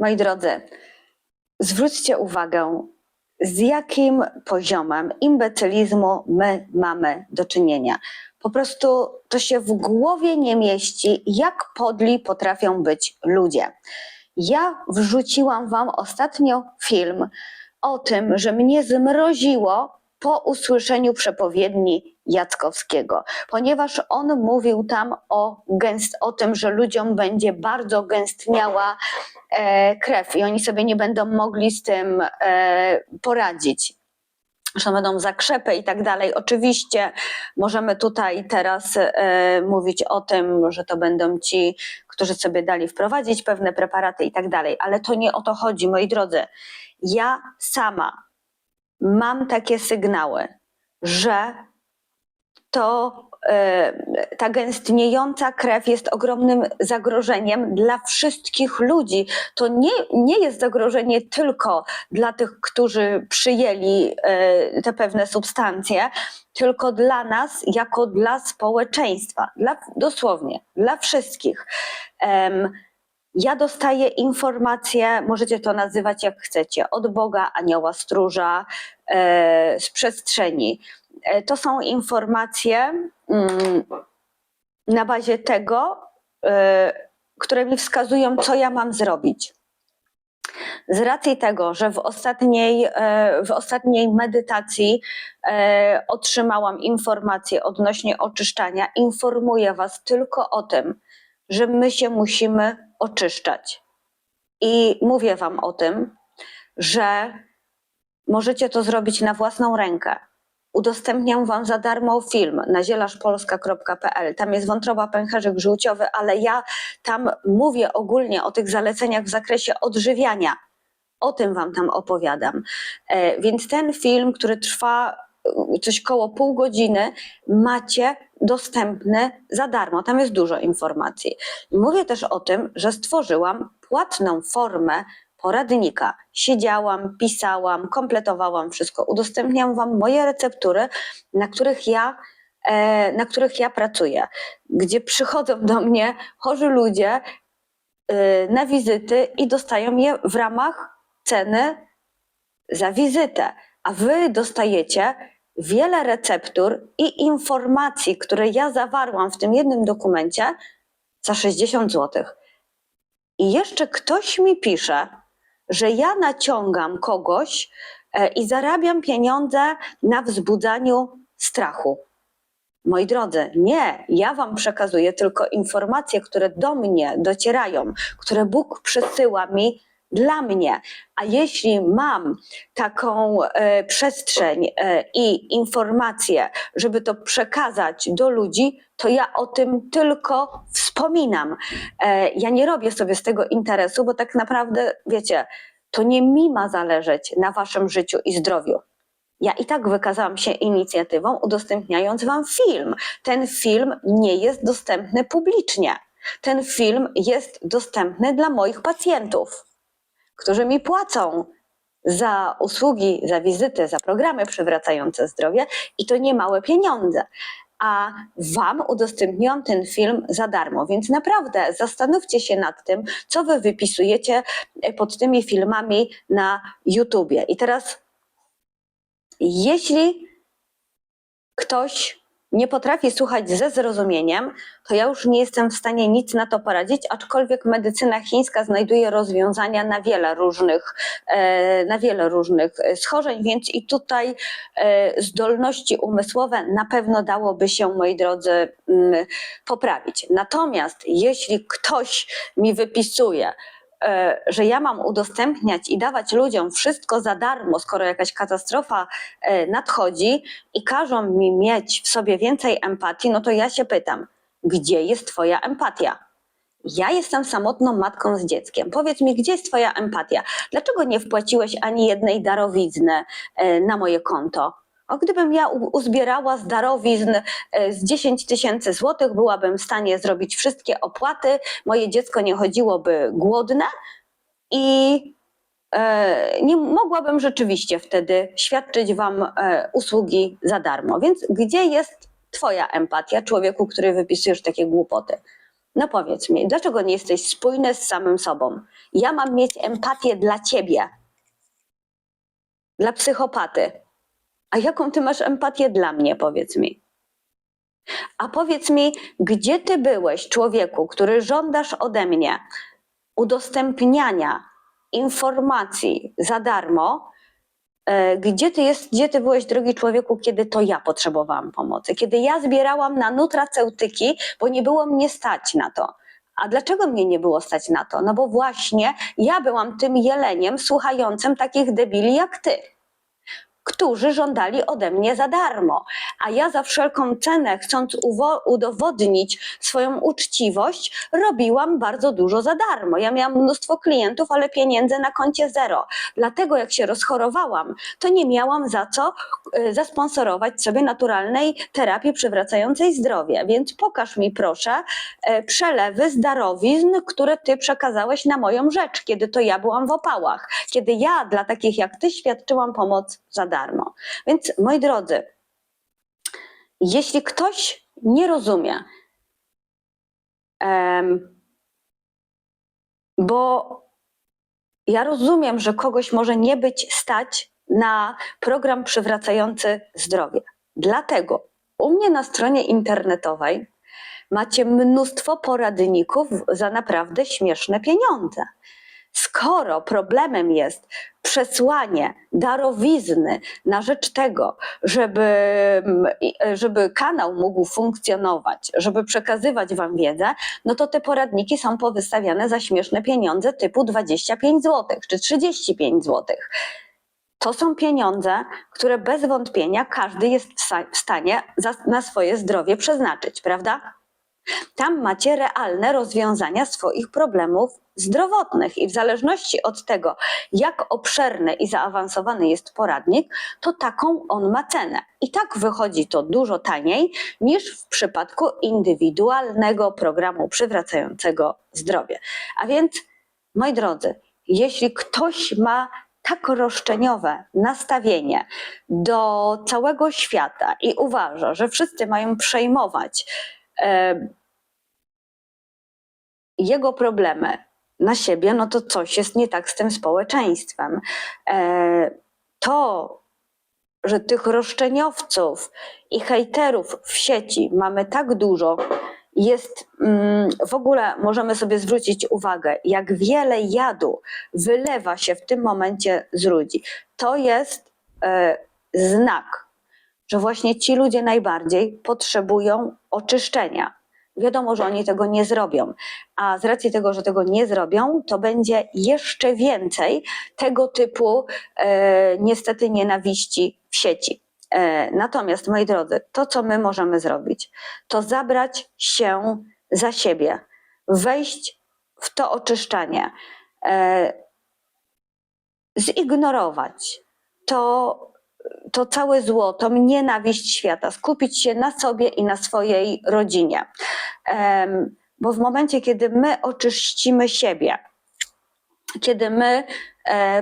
Moi drodzy, zwróćcie uwagę, z jakim poziomem imbecylizmu my mamy do czynienia. Po prostu to się w głowie nie mieści, jak podli potrafią być ludzie. Ja wrzuciłam Wam ostatnio film o tym, że mnie zmroziło po usłyszeniu przepowiedni Jackowskiego, ponieważ on mówił tam o, gęst, o tym, że ludziom będzie bardzo gęstniała e, krew i oni sobie nie będą mogli z tym e, poradzić. Że będą zakrzepy i tak dalej. Oczywiście możemy tutaj teraz e, mówić o tym, że to będą ci, którzy sobie dali wprowadzić pewne preparaty i tak dalej, ale to nie o to chodzi, moi drodzy. Ja sama mam takie sygnały, że to e, ta gęstniejąca krew jest ogromnym zagrożeniem dla wszystkich ludzi. To nie, nie jest zagrożenie tylko dla tych, którzy przyjęli e, te pewne substancje, tylko dla nas, jako dla społeczeństwa, dla, dosłownie dla wszystkich. Ja dostaję informacje, możecie to nazywać jak chcecie, od Boga, anioła stróża, e, z przestrzeni. E, to są informacje mm, na bazie tego, e, które mi wskazują, co ja mam zrobić. Z racji tego, że w ostatniej, e, w ostatniej medytacji otrzymałam informacje odnośnie oczyszczania, informuję Was tylko o tym, że my się musimy oczyszczać. I mówię Wam o tym, że możecie to zrobić na własną rękę. Udostępniam Wam za darmo film na zielaszpolska.pl. Tam jest wątroba pęcherzyk żółciowy, ale ja tam mówię ogólnie o tych zaleceniach w zakresie odżywiania. O tym Wam tam opowiadam. E, Więc ten film, który trwa e, coś koło pół godziny, macie dostępny za darmo. Tam jest dużo informacji. Mówię też o tym, że stworzyłam płatną formę poradnika. Siedziałam, pisałam, kompletowałam wszystko. Udostępniam Wam moje receptury, na których ja, e, na których ja pracuję, gdzie przychodzą do mnie chorzy ludzie e, na wizyty i dostają je w ramach ceny za wizytę. A Wy dostajecie wiele receptur i informacji, które ja zawarłam w tym jednym dokumencie za 60 zł. I jeszcze ktoś mi pisze, że ja naciągam kogoś e, i zarabiam pieniądze na wzbudzaniu strachu. Moi drodzy, nie, ja Wam przekazuję tylko informacje, które do mnie docierają, które Bóg przesyła mi dla mnie. A jeśli mam taką e, przestrzeń e, i informacje, żeby to przekazać do ludzi, to ja o tym tylko wspominam. E, ja nie robię sobie z tego interesu, bo tak naprawdę, wiecie, to nie mi ma zależeć na Waszym życiu i zdrowiu. Ja i tak wykazałam się inicjatywą, udostępniając Wam film. Ten film nie jest dostępny publicznie. Ten film jest dostępny dla moich pacjentów, którzy mi płacą za usługi, za wizyty, za programy przywracające zdrowie i to nie małe pieniądze. A Wam udostępniłam ten film za darmo, więc naprawdę zastanówcie się nad tym, co Wy wypisujecie pod tymi filmami na YouTubie. I teraz jeśli ktoś nie potrafi słuchać ze zrozumieniem, to ja już nie jestem w stanie nic na to poradzić, aczkolwiek medycyna chińska znajduje rozwiązania na wiele różnych, e, na wiele różnych e, schorzeń, więc i tutaj e, zdolności umysłowe na pewno dałoby się, moi drodzy, mm, poprawić. Natomiast jeśli ktoś mi wypisuje, że ja mam udostępniać i dawać ludziom wszystko za darmo, skoro jakaś katastrofa e, nadchodzi i każą mi mieć w sobie więcej empatii, no to ja się pytam, gdzie jest Twoja empatia? Ja jestem samotną matką z dzieckiem. Powiedz mi, gdzie jest Twoja empatia? Dlaczego nie wpłaciłeś ani jednej darowizny e, na moje konto? O, gdybym ja uzbierała z darowizn e, z 10 tysięcy złotych, byłabym w stanie zrobić wszystkie opłaty, moje dziecko nie chodziłoby głodne i e, nie mogłabym rzeczywiście wtedy świadczyć Wam e, usługi za darmo. Więc gdzie jest Twoja empatia, człowieku, który wypisujesz takie głupoty? No powiedz mi, dlaczego nie jesteś spójny z samym sobą? Ja mam mieć empatię dla ciebie, dla psychopaty. A jaką ty masz empatię dla mnie, powiedz mi? A powiedz mi, gdzie ty byłeś, człowieku, który żądasz ode mnie udostępniania informacji za darmo? E, Gdzie ty, jest, gdzie ty byłeś, drogi człowieku, kiedy to ja potrzebowałam pomocy? Kiedy ja zbierałam na nutraceutyki, bo nie było mnie stać na to. A dlaczego mnie nie było stać na to? No bo właśnie ja byłam tym jeleniem słuchającym takich debili jak ty którzy żądali ode mnie za darmo. A ja za wszelką cenę, chcąc udowodnić swoją uczciwość, robiłam bardzo dużo za darmo. Ja miałam mnóstwo klientów, ale pieniędzy na koncie zero. Dlatego jak się rozchorowałam, to nie miałam za co y, zasponsorować sobie naturalnej terapii przywracającej zdrowie. Więc pokaż mi proszę e, przelewy z darowizn, które ty przekazałeś na moją rzecz, kiedy to ja byłam w opałach, kiedy ja dla takich jak ty świadczyłam pomoc za darmo. Więc moi drodzy, jeśli ktoś nie rozumie, bo ja rozumiem, że kogoś może nie być stać na program przywracający zdrowie. Dlatego u mnie na stronie internetowej macie mnóstwo poradników za naprawdę śmieszne pieniądze. Skoro problemem jest przesłanie darowizny na rzecz tego, żeby, żeby kanał mógł funkcjonować, żeby przekazywać Wam wiedzę, no to te poradniki są powystawiane za śmieszne pieniądze typu 25 zł czy 35 zł. To są pieniądze, które bez wątpienia każdy jest w sta- w stanie na swoje zdrowie przeznaczyć, prawda? Tam macie realne rozwiązania swoich problemów zdrowotnych i w zależności od tego, jak obszerny i zaawansowany jest poradnik, to taką on ma cenę. I tak wychodzi to dużo taniej niż w przypadku indywidualnego programu przywracającego zdrowie. A więc, moi drodzy, jeśli ktoś ma tak roszczeniowe nastawienie do całego świata i uważa, że wszyscy mają przejmować e, jego problemy na siebie, no to coś jest nie tak z tym społeczeństwem. E, to, że tych roszczeniowców i hejterów w sieci mamy tak dużo, jest mm, w ogóle możemy sobie zwrócić uwagę, jak wiele jadu wylewa się w tym momencie z ludzi. To jest e, znak, że właśnie ci ludzie najbardziej potrzebują oczyszczenia. Wiadomo, że oni tego nie zrobią, a z racji tego, że tego nie zrobią, to będzie jeszcze więcej tego typu e, niestety nienawiści w sieci. E, natomiast, moi drodzy, to co my możemy zrobić, to zabrać się za siebie, wejść w to oczyszczanie, e, zignorować to, to całe zło, tą nienawiść świata, skupić się na sobie i na swojej rodzinie. Bo w momencie, kiedy my oczyścimy siebie, kiedy my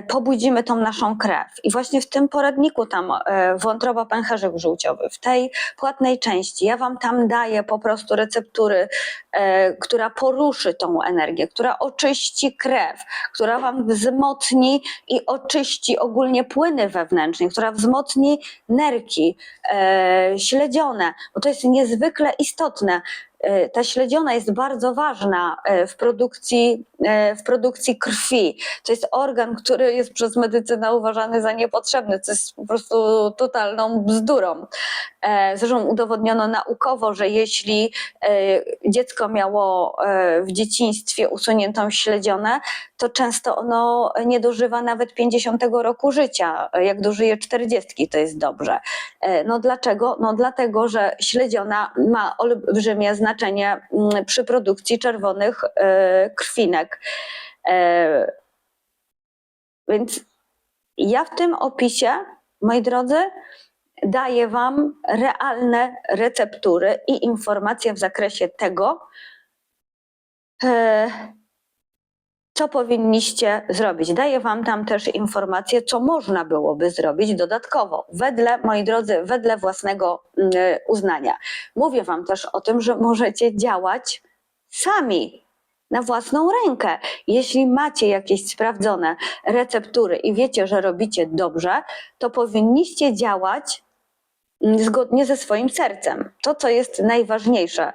pobudzimy tą naszą krew. I właśnie w tym poradniku tam e, wątroba pęcherzyk żółciowy, w tej płatnej części, ja wam tam daję po prostu receptury, e, która poruszy tą energię, która oczyści krew, która wam wzmocni i oczyści ogólnie płyny wewnętrzne, która wzmocni nerki, e, śledzione, bo to jest niezwykle istotne. E, Ta śledziona jest bardzo ważna e, w produkcji, e, w produkcji krwi. To jest organ, który jest przez medycynę uważany za niepotrzebny, co jest po prostu totalną bzdurą. E, Zresztą udowodniono naukowo, że jeśli e, dziecko miało e, w dzieciństwie usuniętą śledzionę, to często ono nie dożywa nawet 50 roku życia. Jak dożyje 40, to jest dobrze. E, No dlaczego? No dlatego, że śledziona ma olbrzymie znaczenie mm, przy produkcji czerwonych e, krwinek. E, Więc ja w tym opisie, moi drodzy, daję Wam realne receptury i informacje w zakresie tego, e, co powinniście zrobić. Daję Wam tam też informacje, co można byłoby zrobić dodatkowo, wedle, moi drodzy, wedle własnego mm, uznania. Mówię Wam też o tym, że możecie działać sami na własną rękę. Jeśli macie jakieś sprawdzone receptury i wiecie, że robicie dobrze, to powinniście działać mm, zgodnie ze swoim sercem. To, co jest najważniejsze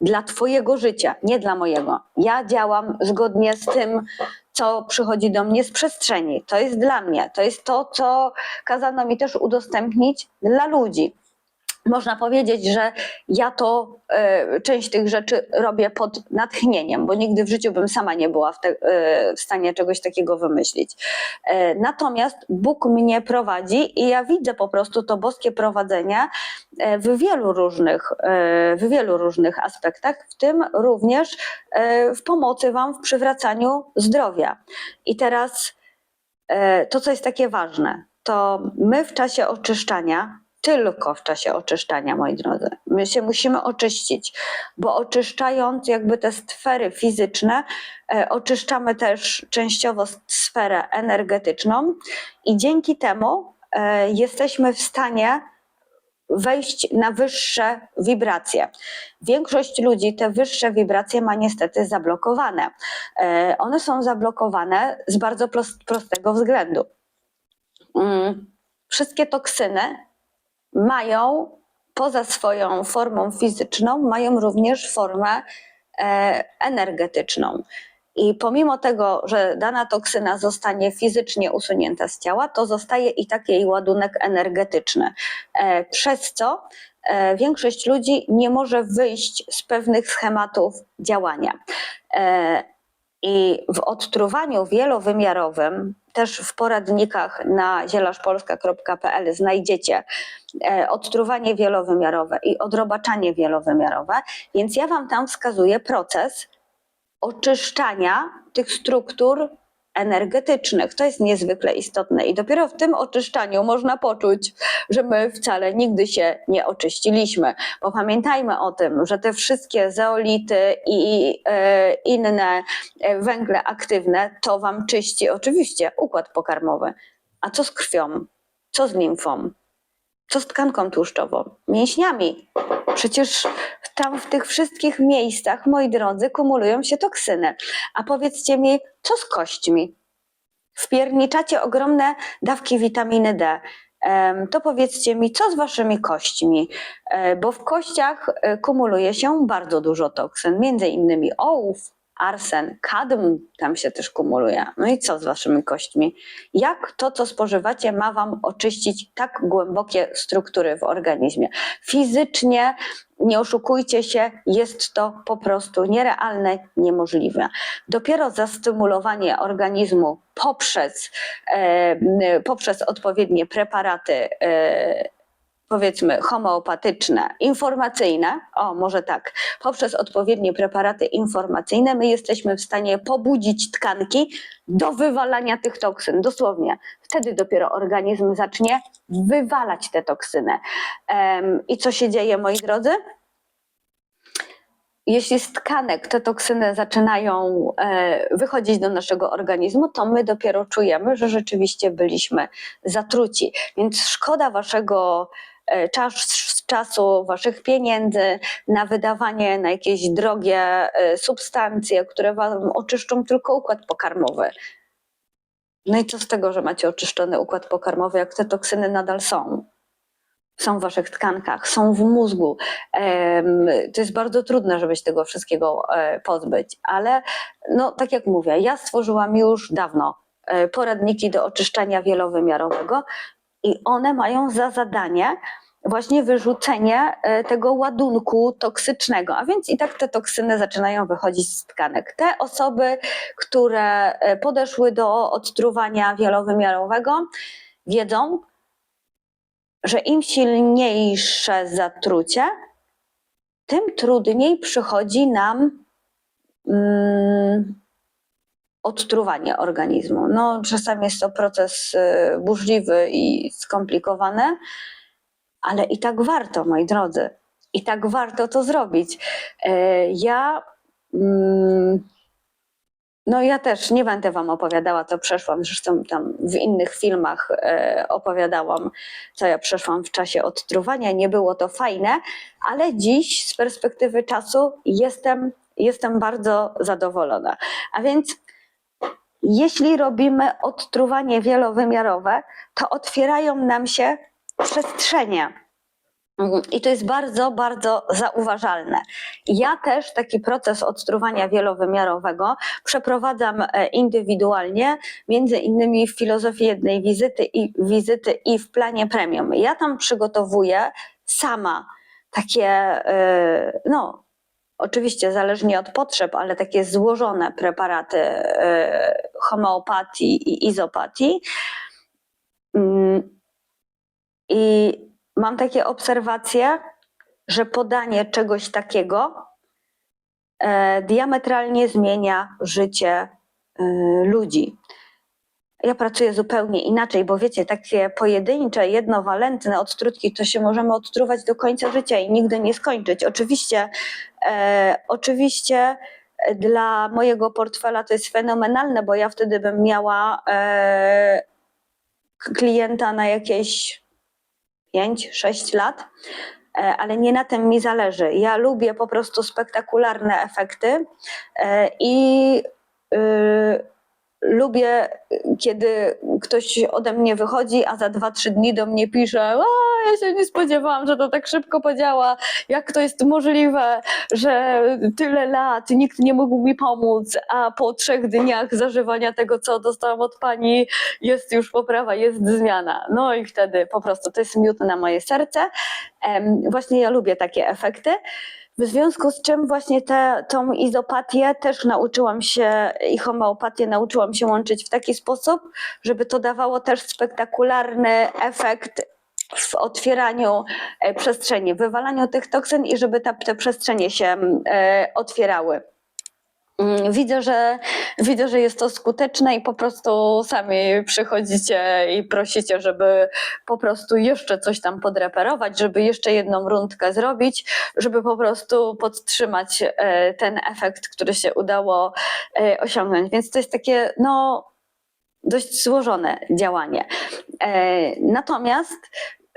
dla Twojego życia, nie dla mojego. Ja działam zgodnie z tym, co przychodzi do mnie z przestrzeni. To jest dla mnie, to jest to, co kazano mi też udostępnić dla ludzi. Można powiedzieć, że ja to e, część tych rzeczy robię pod natchnieniem, bo nigdy w życiu bym sama nie była w, te, e, w stanie czegoś takiego wymyślić. E, natomiast Bóg mnie prowadzi i ja widzę po prostu to boskie prowadzenie w wielu różnych, w wielu różnych aspektach, w tym również w pomocy Wam w przywracaniu zdrowia. I teraz to, co jest takie ważne, to my w czasie oczyszczania, tylko w czasie oczyszczania, moi drodzy, my się musimy oczyścić, bo oczyszczając jakby te sfery fizyczne, e, oczyszczamy też częściowo sferę energetyczną i dzięki temu e, jesteśmy w stanie wejść na wyższe wibracje. Większość ludzi te wyższe wibracje ma niestety zablokowane. E, One są zablokowane z bardzo pros- prostego względu. Mm, Wszystkie toksyny mają poza swoją formą fizyczną, mają również formę e, energetyczną. I pomimo tego, że dana toksyna zostanie fizycznie usunięta z ciała, to zostaje i taki jej ładunek energetyczny. E, Przez co e, większość ludzi nie może wyjść z pewnych schematów działania. I w odtruwaniu wielowymiarowym, też w poradnikach na zielaszpolska.pl znajdziecie e, odtruwanie wielowymiarowe i odrobaczanie wielowymiarowe, więc ja Wam tam wskazuję proces oczyszczania tych struktur energetycznych. To jest niezwykle istotne i dopiero w tym oczyszczaniu można poczuć, że my wcale nigdy się nie oczyściliśmy. Bo pamiętajmy o tym, że te wszystkie zeolity i e, inne e, węgle aktywne to Wam czyści oczywiście układ pokarmowy. A co z krwią? Co z limfą? Co z tkanką tłuszczową? Mięśniami. Przecież tam w tych wszystkich miejscach, moi drodzy, kumulują się toksyny. A powiedzcie mi, co z kośćmi? Wpierniczacie ogromne dawki witaminy D. To powiedzcie mi, co z waszymi kośćmi? E, Bo w kościach e, kumuluje się bardzo dużo toksyn, między innymi ołów, arsen, kadm tam się też kumuluje. No i co z waszymi kośćmi? Jak to, co spożywacie, ma wam oczyścić tak głębokie struktury w organizmie? Fizycznie, nie oszukujcie się, jest to po prostu nierealne, niemożliwe. Dopiero zastymulowanie organizmu poprzez, e, poprzez odpowiednie preparaty, e, powiedzmy homeopatyczne, informacyjne, o może tak, poprzez odpowiednie preparaty informacyjne my jesteśmy w stanie pobudzić tkanki do wywalania tych toksyn, dosłownie. Wtedy dopiero organizm zacznie wywalać te toksyny. I co się dzieje, moi drodzy? Jeśli z tkanek te toksyny zaczynają e, wychodzić do naszego organizmu, to my dopiero czujemy, że rzeczywiście byliśmy zatruci. Więc szkoda waszego czas, czasu, waszych pieniędzy na wydawanie na jakieś drogie e, substancje, które wam oczyszczą tylko układ pokarmowy. No i co z tego, że macie oczyszczony układ pokarmowy, jak te toksyny nadal są? Są w waszych tkankach, są w mózgu. To jest bardzo trudne, żeby się tego wszystkiego e, pozbyć, ale no, tak jak mówię, ja stworzyłam już dawno e, poradniki do oczyszczania wielowymiarowego i one mają za zadanie właśnie wyrzucenie e, tego ładunku toksycznego, a więc i tak te toksyny zaczynają wychodzić z tkanek. Te osoby, które e, podeszły do odtruwania wielowymiarowego, wiedzą, że im silniejsze zatrucie, tym trudniej przychodzi nam mm, odtruwanie organizmu. No, czasami jest to proces y, burzliwy i skomplikowany, ale i tak warto, moi drodzy. I tak warto to zrobić. E, Ja. mm, No, ja też nie będę Wam opowiadała, co przeszłam. Zresztą tam w innych filmach e, opowiadałam, co ja przeszłam w czasie odtruwania. Nie było to fajne, ale dziś z perspektywy czasu jestem jestem bardzo zadowolona. A więc jeśli robimy odtruwanie wielowymiarowe, to otwierają nam się przestrzenie. Mhm. I to jest bardzo, bardzo zauważalne. Ja też taki proces odtruwania wielowymiarowego przeprowadzam e, indywidualnie, między innymi w filozofii jednej wizyty i wizyty i w planie premium. Ja tam przygotowuję sama takie, e, no, oczywiście zależnie od potrzeb, ale takie złożone preparaty e, homeopatii i izopatii. Mm, I mam takie obserwacje, że podanie czegoś takiego e, diametralnie zmienia życie e, ludzi. Ja pracuję zupełnie inaczej, bo wiecie, takie pojedyncze, jednowalentne odtrutki to się możemy odtruwać do końca życia i nigdy nie skończyć. Oczywiście, oczywiście e, dla mojego portfela to jest fenomenalne, bo ja wtedy bym miała e, klienta na jakieś 5-6 lat, e, ale nie na tym mi zależy. Ja lubię po prostu spektakularne efekty e, i y, lubię, kiedy ktoś ode mnie wychodzi, a za 2-3 dni do mnie pisze: A, ja się nie spodziewałam, że to tak szybko podziała. Jak to jest możliwe, że tyle lat nikt nie mógł mi pomóc, a po trzech dniach zażywania tego, co dostałam od pani, jest już poprawa, jest zmiana. No i wtedy po prostu to jest miód na moje serce. Właśnie ja lubię takie efekty. W związku z czym właśnie te, tą izopatię też nauczyłam się i homeopatię nauczyłam się łączyć w taki sposób, żeby to dawało też spektakularny efekt w otwieraniu e, przestrzeni, wywalaniu tych toksyn i żeby ta, te przestrzenie się e, otwierały. Mm, Widzę że, widzę, że jest to skuteczne i po prostu sami przychodzicie i prosicie, żeby po prostu jeszcze coś tam podreperować, żeby jeszcze jedną rundkę zrobić, żeby po prostu podtrzymać e, ten efekt, który się udało e, osiągnąć. Więc to jest takie, no, dość złożone działanie. E, Natomiast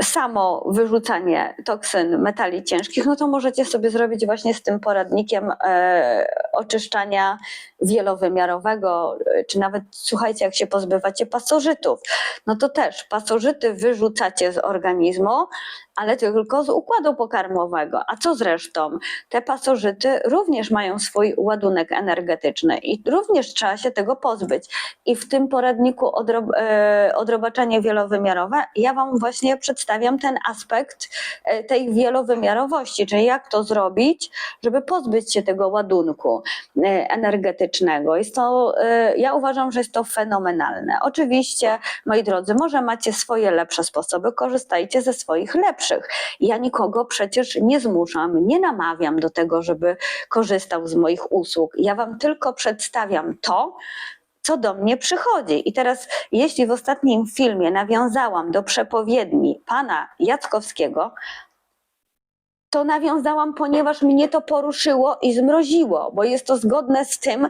samo wyrzucanie toksyn metali ciężkich, no to możecie sobie zrobić właśnie z tym poradnikiem e, oczyszczania wielowymiarowego, e, czy nawet słuchajcie, jak się pozbywacie pasożytów, no to też pasożyty wyrzucacie z organizmu, ale tylko z układu pokarmowego. A co zresztą? Te pasożyty również mają swój ładunek energetyczny i również trzeba się tego pozbyć. I w tym poradniku odrob, e, odrobaczenie wielowymiarowe ja Wam właśnie przedstawiam ten aspekt e, tej wielowymiarowości, czyli jak to zrobić, żeby pozbyć się tego ładunku e, energetycznego. Jest to, ja uważam, że jest to fenomenalne. Oczywiście, moi drodzy, może macie swoje lepsze sposoby, korzystajcie ze swoich lepszych. Ja nikogo przecież nie zmuszam, nie namawiam do tego, żeby korzystał z moich usług. Ja Wam tylko przedstawiam to, co do mnie przychodzi. I teraz, jeśli w ostatnim filmie nawiązałam do przepowiedni pana Jackowskiego, to nawiązałam, ponieważ mnie to poruszyło i zmroziło, bo jest to zgodne z tym,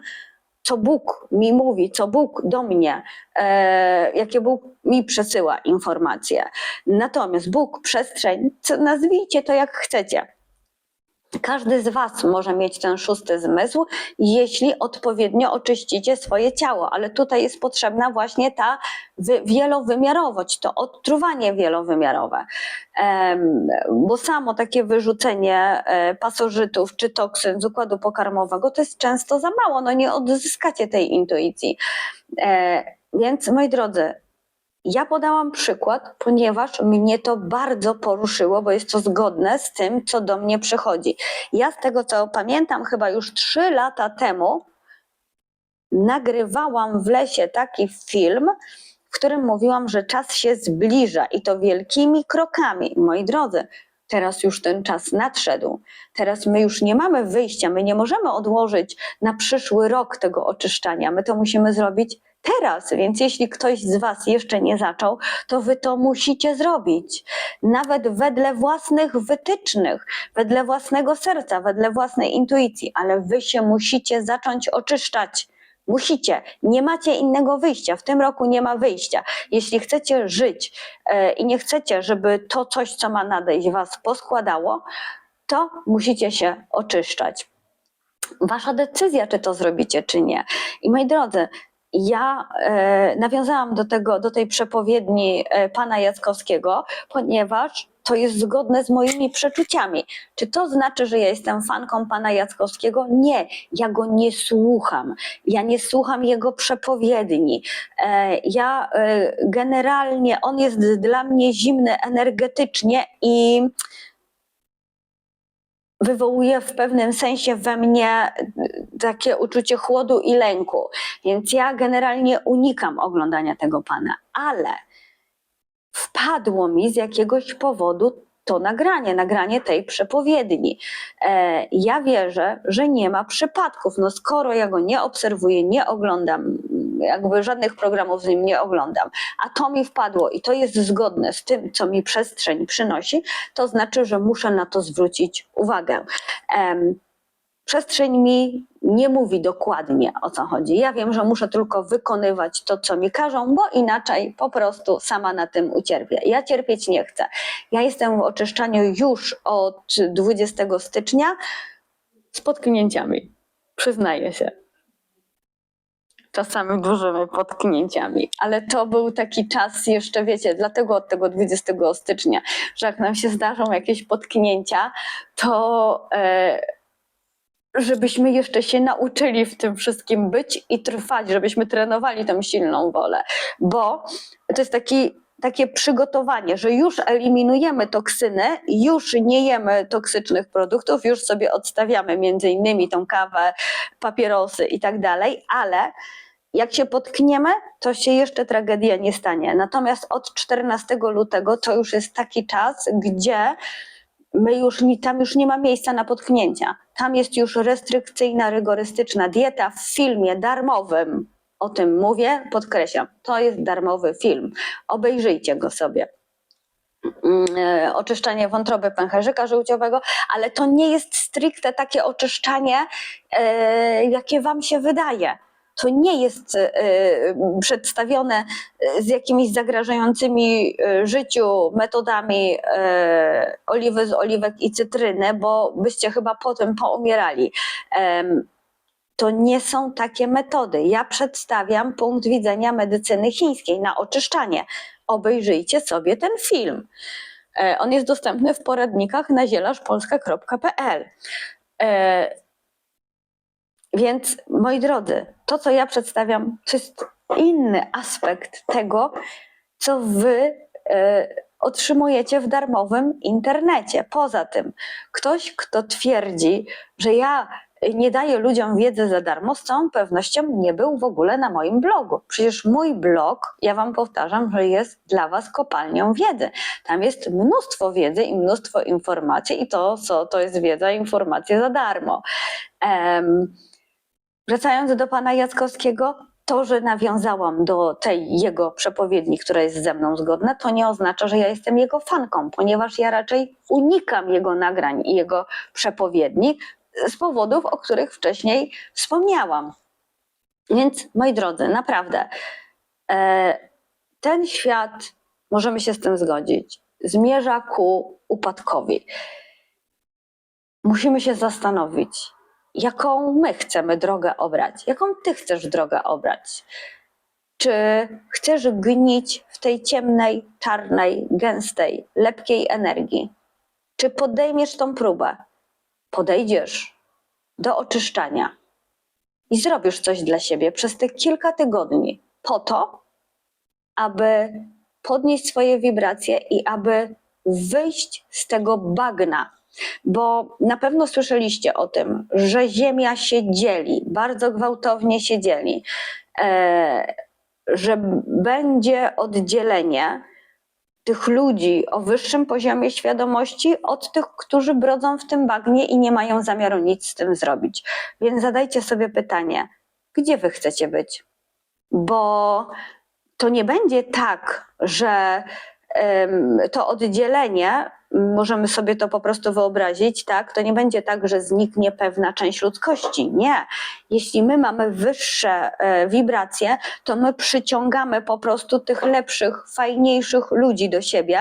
co Bóg mi mówi, co Bóg do mnie, e, jakie Bóg mi przesyła informacje. Natomiast Bóg, przestrzeń, co, nazwijcie to jak chcecie. Każdy z Was może mieć ten szósty zmysł, jeśli odpowiednio oczyścicie swoje ciało, ale tutaj jest potrzebna właśnie ta wy- wielowymiarowość, to odtruwanie wielowymiarowe. Bo samo takie wyrzucenie e, pasożytów czy toksyn z układu pokarmowego to jest często za mało, no nie odzyskacie tej intuicji. E, Więc moi drodzy, ja podałam przykład, ponieważ mnie to bardzo poruszyło, bo jest to zgodne z tym, co do mnie przychodzi. Ja z tego, co pamiętam, chyba już trzy lata temu nagrywałam w lesie taki film, w którym mówiłam, że czas się zbliża i to wielkimi krokami. Moi drodzy, teraz już ten czas nadszedł. Teraz my już nie mamy wyjścia, my nie możemy odłożyć na przyszły rok tego oczyszczania. My to musimy zrobić teraz, więc jeśli ktoś z Was jeszcze nie zaczął, to Wy to musicie zrobić. Nawet wedle własnych wytycznych, wedle własnego serca, wedle własnej intuicji, ale Wy się musicie zacząć oczyszczać. Musicie, nie macie innego wyjścia. W tym roku nie ma wyjścia. Jeśli chcecie żyć e, i nie chcecie, żeby to coś, co ma nadejść, Was poskładało, to musicie się oczyszczać. wasza decyzja, czy to zrobicie, czy nie. I moi drodzy, ja e, nawiązałam do, tego, do tej przepowiedni e, pana Jackowskiego, ponieważ to jest zgodne z moimi przeczuciami. Czy to znaczy, że ja jestem fanką pana Jackowskiego? Nie, ja go nie słucham. Ja nie słucham jego przepowiedni. E, ja e, generalnie, on jest dla mnie zimny energetycznie i wywołuje w pewnym sensie we mnie takie uczucie chłodu i lęku. Więc ja generalnie unikam oglądania tego pana, ale wpadło mi z jakiegoś powodu to nagranie, nagranie tej przepowiedni. E, ja wierzę, że nie ma przypadków. No skoro ja go nie obserwuję, nie oglądam, jakby żadnych programów z nim nie oglądam, a to mi wpadło i to jest zgodne z tym, co mi przestrzeń przynosi, to znaczy, że muszę na to zwrócić uwagę. Em, przestrzeń mi nie mówi dokładnie o co chodzi. Ja wiem, że muszę tylko wykonywać to, co mi każą, bo inaczej po prostu sama na tym ucierpię. Ja cierpieć nie chcę. Ja jestem w oczyszczaniu już od 20 stycznia z potknięciami. Przyznaję się. Czasami dużymi potknięciami, ale to był taki czas jeszcze, wiecie, dlatego od tego 20 stycznia, że jak nam się zdarzą jakieś potknięcia, to e, żebyśmy jeszcze się nauczyli w tym wszystkim być i trwać, żebyśmy trenowali tę silną wolę, bo to jest taki, takie przygotowanie, że już eliminujemy toksyny, już nie jemy toksycznych produktów, już sobie odstawiamy między innymi tą kawę, papierosy i tak dalej, ale jak się potkniemy, to się jeszcze tragedia nie stanie. Natomiast od 14 lutego to już jest taki czas, gdzie my już tam już nie ma miejsca na potknięcia. Tam jest już restrykcyjna, rygorystyczna dieta w filmie darmowym. O tym mówię, podkreślam. To jest darmowy film. Obejrzyjcie go sobie. Mm, e, Oczyszczanie wątroby pęcherzyka żółciowego, ale to nie jest stricte takie oczyszczanie, e, jakie Wam się wydaje to nie jest e, przedstawione z jakimiś zagrażającymi życiu metodami oliwy z oliwek i cytryny, bo byście chyba potem poumierali. To nie są takie metody. Ja przedstawiam punkt widzenia medycyny chińskiej na oczyszczanie. Obejrzyjcie sobie ten film. E, On jest dostępny w poradnikach na zielarspolska.pl. E, Więc moi drodzy, to co ja przedstawiam, to jest inny aspekt tego, co wy e, otrzymujecie w darmowym internecie. Poza tym, ktoś, kto twierdzi, że ja nie daję ludziom wiedzy za darmo, z całą pewnością nie był w ogóle na moim blogu. Przecież mój blog, ja wam powtarzam, że jest dla was kopalnią wiedzy. Tam jest mnóstwo wiedzy i mnóstwo informacji i to, co to jest wiedza, informacje za darmo. Em, Wracając do pana Jackowskiego, to, że nawiązałam do tej jego przepowiedni, która jest ze mną zgodna, to nie oznacza, że ja jestem jego fanką, ponieważ ja raczej unikam jego nagrań i jego przepowiedni z powodów, o których wcześniej wspomniałam. Więc, moi drodzy, naprawdę, e, ten świat, możemy się z tym zgodzić, zmierza ku upadkowi. Musimy się zastanowić, jaką my chcemy drogę obrać, jaką ty chcesz drogę obrać. Czy chcesz gnić w tej ciemnej, czarnej, gęstej, lepkiej energii? Czy podejmiesz tą próbę? Podejdziesz do oczyszczania i zrobisz coś dla siebie przez te kilka tygodni, po to, aby podnieść swoje wibracje i aby wyjść z tego bagna, bo na pewno słyszeliście o tym, że Ziemia się dzieli, bardzo gwałtownie się dzieli, e, że będzie oddzielenie tych ludzi o wyższym poziomie świadomości od tych, którzy brodzą w tym bagnie i nie mają zamiaru nic z tym zrobić. Więc zadajcie sobie pytanie, gdzie wy chcecie być? Bo to nie będzie tak, że to oddzielenie, możemy sobie to po prostu wyobrazić, tak? To nie będzie tak, że zniknie pewna część ludzkości. Nie. Jeśli my mamy wyższe e, wibracje, to my przyciągamy po prostu tych lepszych, fajniejszych ludzi do siebie.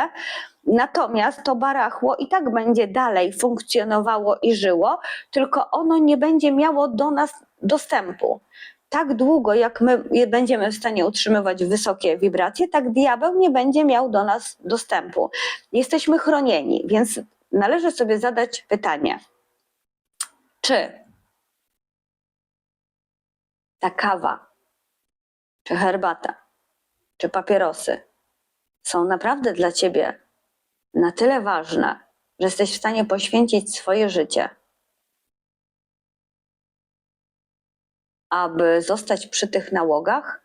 Natomiast to barachło i tak będzie dalej funkcjonowało i żyło, tylko ono nie będzie miało do nas dostępu. Tak długo, jak my będziemy w stanie utrzymywać wysokie wibracje, tak diabeł nie będzie miał do nas dostępu. Jesteśmy chronieni, więc należy sobie zadać pytanie, czy ta kawa, czy herbata, czy papierosy są naprawdę dla ciebie na tyle ważne, że jesteś w stanie poświęcić swoje życie, aby zostać przy tych nałogach,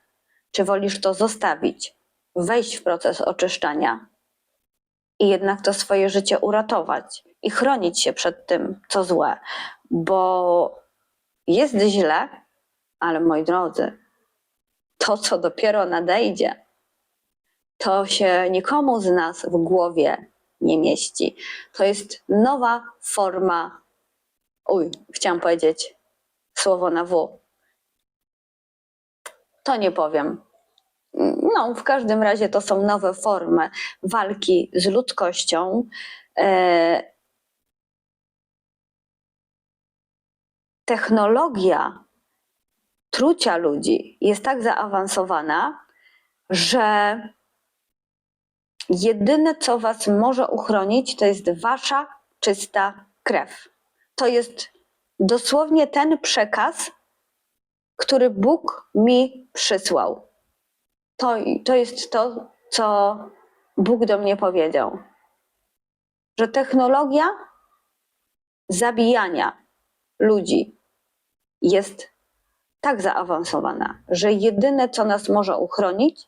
czy wolisz to zostawić, wejść w proces oczyszczania i jednak to swoje życie uratować i chronić się przed tym, co złe, bo jest źle, ale moi drodzy, to, co dopiero nadejdzie, to się nikomu z nas w głowie nie mieści. To jest nowa forma. Uj, chciałam powiedzieć słowo na W. To nie powiem. No, w każdym razie to są nowe formy walki z ludzkością. E, technologia trucia ludzi jest tak zaawansowana, że jedyne, co was może uchronić, to jest wasza czysta krew. To jest dosłownie ten przekaz, który Bóg mi przysłał. To, to jest to, co Bóg do mnie powiedział. Że technologia zabijania ludzi jest tak zaawansowana, że jedyne, co nas może uchronić,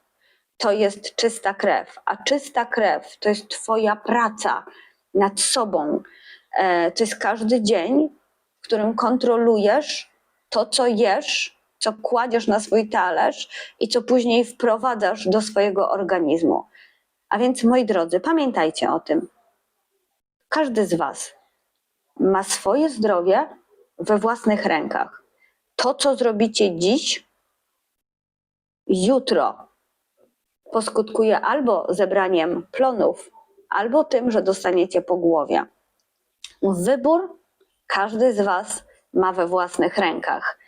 to jest czysta krew. A czysta krew to jest Twoja praca nad sobą. E, To jest każdy dzień, w którym kontrolujesz to, co jesz, co kładziesz na swój talerz i co później wprowadzasz do swojego organizmu. A więc, moi drodzy, pamiętajcie o tym. Każdy z Was ma swoje zdrowie we własnych rękach. To, co zrobicie dziś, jutro poskutkuje albo zebraniem plonów, albo tym, że dostaniecie po głowie. Wybór każdy z Was ma we własnych rękach.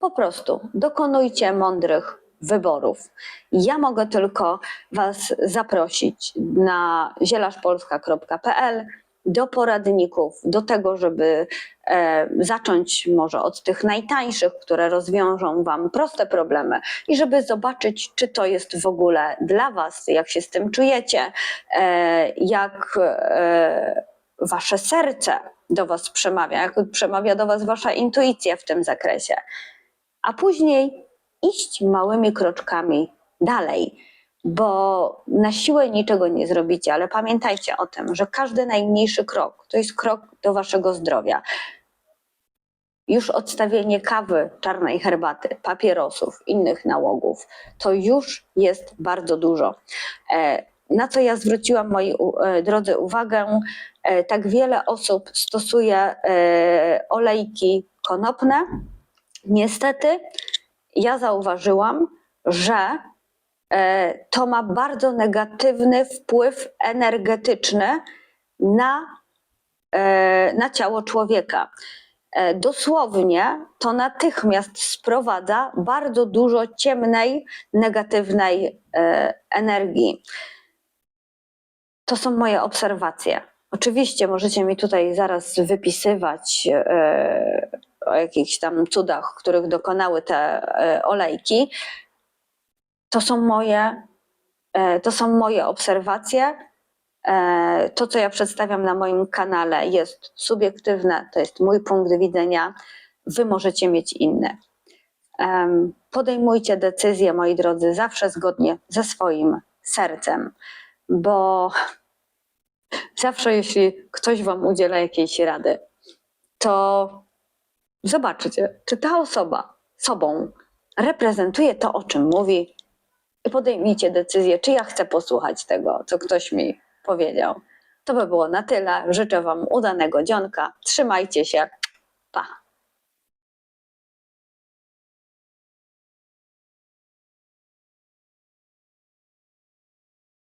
Po prostu dokonujcie mądrych wyborów. Ja mogę tylko Was zaprosić na zielaszpolska.pl do poradników, do tego, żeby e, zacząć może od tych najtańszych, które rozwiążą Wam proste problemy i żeby zobaczyć, czy to jest w ogóle dla Was, jak się z tym czujecie, e, jak e, Wasze serce do Was przemawia, jak przemawia do Was Wasza intuicja w tym zakresie. A później iść małymi kroczkami dalej bo na siłę niczego nie zrobicie, ale pamiętajcie o tym, że każdy najmniejszy krok to jest krok do waszego zdrowia. Już odstawienie kawy, czarnej herbaty, papierosów, innych nałogów, to już jest bardzo dużo. E, Na co ja zwróciłam e, drodzy uwagę, e, tak wiele osób stosuje e, olejki konopne. Niestety, ja zauważyłam, że e, to ma bardzo negatywny wpływ energetyczny na, e, na ciało człowieka. E, Dosłownie to natychmiast sprowadza bardzo dużo ciemnej, negatywnej energii. To są moje obserwacje. Oczywiście możecie mi tutaj zaraz wypisywać o jakichś tam cudach, których dokonały te e, olejki. To są moje, e, to są moje obserwacje. E, To, co ja przedstawiam na moim kanale, jest subiektywne, to jest mój punkt widzenia. Wy możecie mieć inny. Podejmujcie decyzje, moi drodzy, zawsze zgodnie ze swoim sercem, bo zawsze, jeśli ktoś Wam udziela jakiejś rady, to zobaczcie, czy ta osoba sobą reprezentuje to, o czym mówi, i podejmijcie decyzję, czy ja chcę posłuchać tego, co ktoś mi powiedział. To by było na tyle. Życzę Wam udanego dzionka. Trzymajcie się. Pa.